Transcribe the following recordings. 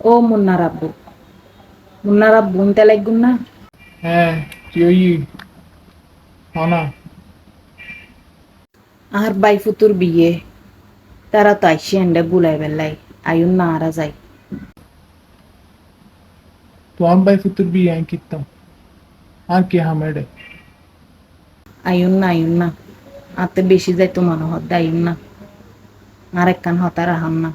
ও মুন্নার আব্বু। মুন্নার আব্বু উনতে লাগুন না? হ্যাঁ কি ওই হনা আর বাই ফুতুর বিয়ে। তারা তো আইসি এন্ডে বুলাই বেলাই আয়ুন না আরা যাই তোমার ভাই ফুতুর বিয়ে আমি কিতাম আর কি হামেডে আয়ুন না আয়ুন না। আতে বেশি যাই তো মনে হদ আয়ুন না। আর একখান হতা রাহান না।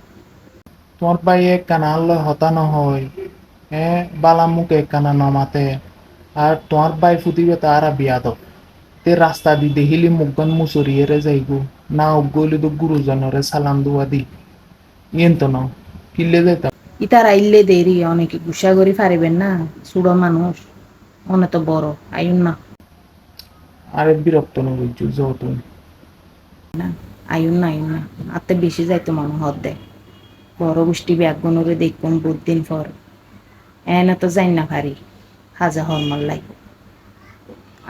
তোমার এক কানা আল্লাহ হতানো হয় হ্যাঁ বালা মুখে এক কানা নমাতে। আর তোমার ভাই ফুটিবে তারা বিয়া দাও তে রাস্তা দি দেখিলি মুখগন মুসুরিয়ে যাইগো। না গলি তো গুরুজনরে সালাম দুয়া দি। ইয়েন তো নাও কিল্লে যাইতাম ইতার আইলে দেরি অনেকে গুসা করি পারিবেন না সুড়ো মানুষ অনে তো বড় আয়ুন না। আরে বিরক্ত না বুঝছ যাও তুমি না আয়ুন না আয়ুন না। আতে বেশি যাইতো মনে হদ দে। বড় গোষ্ঠী ব্যাগনরে দেখুন বহুত দিন পর। এনে তো যাই না পারি হাজা হরমাল লাই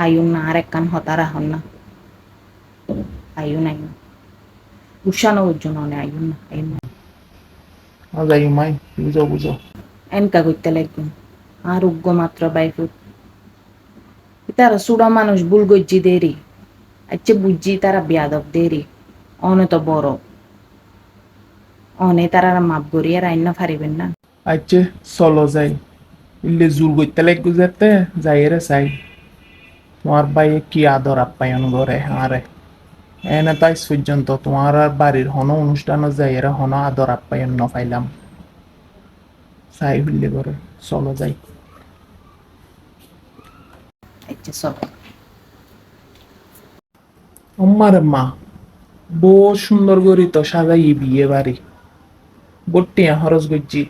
আয়ুন না আর একখান হতা রাহন না। আয়ুন আয়ুন উষানো ওজন অনে আয়ুন না আয়ুন না। আর যাই মাই বুঝো বুঝো। এনকা করতে লাগবেন আর উগ্র মাত্র বাইফুট তারা সুড়া মানুষ ভুল গজ্জি দেরি আচ্ছা বুঝছি তারা বিয়াদব দেরি অনে তো বড়। অনে তারা মাপ গড়িয়ে রাইন না পারিবেন না। আচ্ছা চলো যাই। ইল্লে জোর করতে লাগবে যেতে যাই রে চাই। তোমার ভাইয়ে কি আদর আপ্যায়ন করে আরে। এনে তাই পর্যন্ত তোমার আর বাড়ির হন অনুষ্ঠানও যাই এরা হন আদর আপ্যায়ন ন পাইলাম। চাই হইলে করে চলো যাই। আচ্ছা চল। আমার মা বহু সুন্দর করি তো সাজাই বিয়ে বাড়ি। বটিয়া খরচ করছি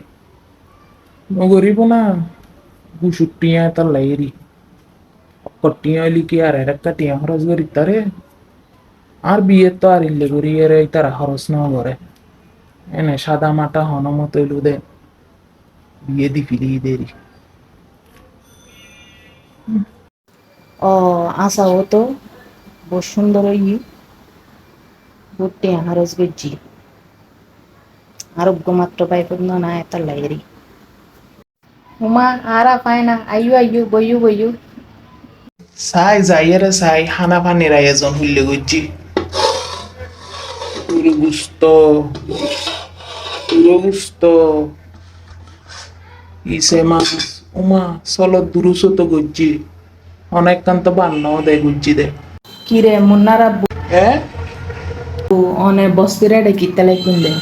নগরিব না গুসুটিয়া তার লাইরি কটিয়া লিখি আর একটা টিয়া খরচ করি তারে আর বিয়ে তো আর ইল্লে করি এর তারা খরচ না করে এনে সাদা মাটা হন মতো এলু দে। বিয়ে দি ফিলি দেরি ও আসা ও তো বহু সুন্দর ই বুটে হারস গজ্জি। মাত্র বাইফুট না এত লাইরি উমা আরা পায় না আইয়ু আইয়ু বইয়ু বইয়ু সাই যাইয়েরে সাই হানা পানির আয়োজন হইলে গজ্জি পুরো গুস্ত পুরো গুস্ত ইসে মাছ উমা চলো দুরুসো তো গজ্জি অনেক কান্ত বান্নাও দে গুজ্জি দে কিরে মুন্নারা হ্যাঁ অনে বস্তিরা ডেকি তেলে কুন্দে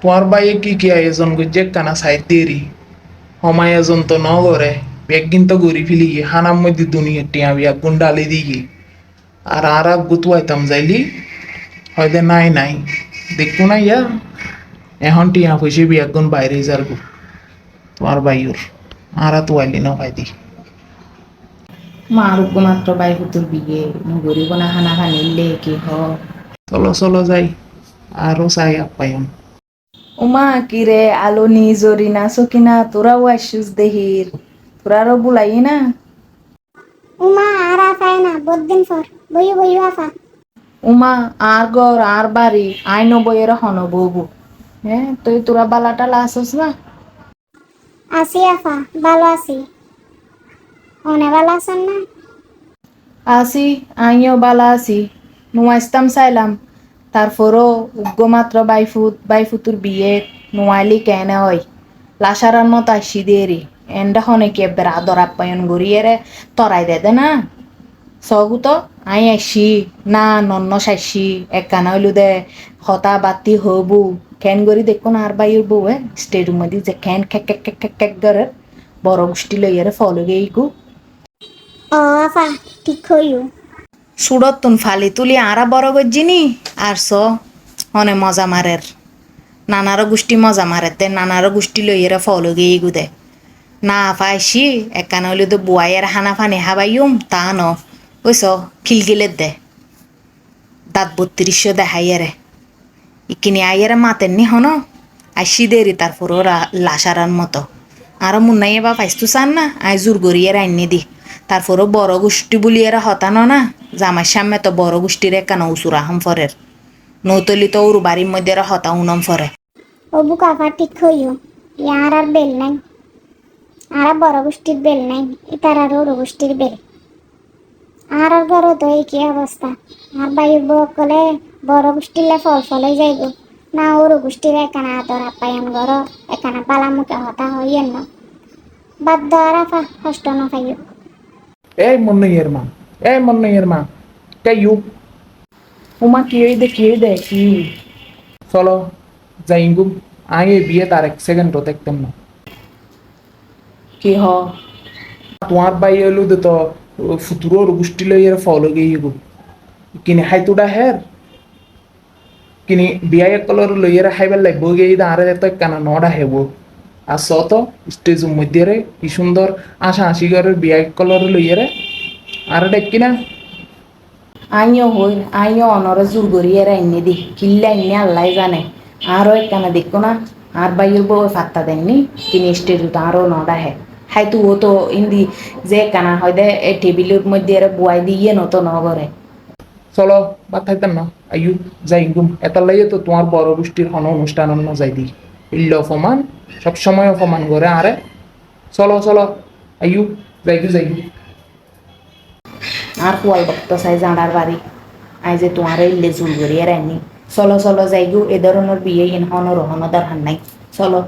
তোমার বাইয়ে কি কি আয়োজন করছে কানা সাইড দেরি সময় আয়োজন তো ন করে একদিন তো গড়ি ফেলি গিয়ে হানার মধ্যে দুনিয়া টিয়া বিয়া গুণ ডালি দিই আর আর এক গুতু আইতাম যাইলি হয়তো নাই নাই। দেখব না ইয়া এখন টিয়া পয়সা বিয়া গুণ বাইরে যার তোমার বাইর আর তো আইলি না পাই দি মা আরোগ্য মাত্র বাইফুতুর বিয়ে নগরিব না হানা হানিলে কি হ? চলো চলো যাই। আরও চাই আপ্যায়ন উমা কিরে আলো নি জরি না সকিনা তোরাও আসুস দেহির তোরারও বুলাই না উমা আর আফায় না বদিন পর বইও বইও আফা উমা আর ঘর আর বাড়ি আইন বইয়ের হন বউ হ্যাঁ তুই তোরা বালাটালা আসস না আছি আফা ভালো আছি অনে ভালো আছেন না আসি আইও বালা আছি নুয়াইস্তাম চাইলাম তারপরও উগ্র মাত্র বাইফুত, বাইফুতুর বিয়ে নুয়াইলি কেনে হয়। লাসারার মতো আসি দেরি। এন্ডা হনে কি আদর আপ্যায়ন গড়িয়ে তরাই দে না। সগু তো, আই আসি না নন্ন সাইসি একখানা হইলু দে। হতা বাতি হবু। কেন গড়ি দেখো না আর বাইর বউ এ? স্টেডিয়াম মধ্যে যে কেন খেক খেক খেক খেক খেক করে। বড় গোষ্ঠী লইয়ারে ফলো গেইগু ও ঠিক হইও সুরতুন ফালি তুলি আরা বড় গজ্জিনি। আর স, হনে মজা মারের। নানারও গোষ্ঠী মজা মারে তে নানারও গোষ্ঠী লইয়েরা ফলো গিয়ে গুদে। না ফাইসি একানা হইলে তো বুয়াইয়ের হানা ফানি হাবাইম তা ন। ওইস খিলগিলের দে। দাঁত বত্রিশশো দেখাইয়ারে ইকিনি আইয়ারে মাতেন নি হন, আইসি দেরি তারপর ওরা লাসারার মতো। আরও মুন্নাইয়ে বা পাইস্তু চান না, আই জোর গড়িয়ে আইনি দি। তারপরও বড় গোষ্ঠী বলি এরা হতানো না। জামার সামনে তো বড় গোষ্ঠীর একান উসুরা হাম ফরের। নৌতলি তো ওর বাড়ির মধ্যে হতা উনম ফরে। ও বুকা আফা ঠিক হইও ইয়ার আর বেল নাই। আর বড় গোষ্ঠীর বেল নাই ইতার আর ওর গোষ্ঠীর বেল। আর আর ঘর তো একই অবস্থা। আর বাইর বউ কলে বড় গোষ্ঠীলে ফল ফলে যাইব। না ওর গোষ্ঠীর একানা আদর আপায়ন ঘর একানা পালা মুখে হতা হইয়েন না। বাধ্য আর আফা কষ্ট না পাইও। এই মন্নইয়ের মা। এই মন্নইয়ের মা কাইয়ু উমা কি হই দে কি হই দে কি চলো যাইঙ্গুম আগে বিয়ে তার এক সেকেন্ডও দেখতাম না কি হ তোমার বাই এলো দে তো ফুতুরোর গোষ্ঠী লইয়ের ফলো গিয়ে গো কিনি হাইতুডা হের কিনি বিয়া কলর লইয়ের হাইবার লাগব গিয়ে আরে তো কানা নডা হেব আর স তো স্টেজ মধ্যে কি সুন্দর আশা আশি ঘরের বিয়া কলর লইয়েরে আর দেখ কিনা আইও হই আইও অনরে জোর করিয়ে আইনি দি কিল্লা আইনি আল্লাহ জানে আরও একখানা দেখো না আর বাইর বউ ফাত্তা দেননি তিনি স্টেজত আরও নডা হে হাই তু ও তো ইন্দি যে কানা হয় দে এই টেবিলের মধ্যে এরা বুয়াই দিয়ে নতো নগরে চলো বাদ থাকতেন না আইয়ু যাইঙ্গুম এটার লাগে তো তোমার বড় গোষ্ঠীর হন অনুষ্ঠান অন্য যাই দি ইল্ল অপমান সবসময় অপমান করে আরে চলো চলো আইয়ু যাইগু যাইগু আর কুয়াল বক্ত চাই জানার বাড়ি? আই যে তোমার ইল্লে লেজুল করিয়ে রাইনি চলো চলো, যাইগু, এ ধরনের বিয়ে ইন হনর হনদার হান নাই। চলো।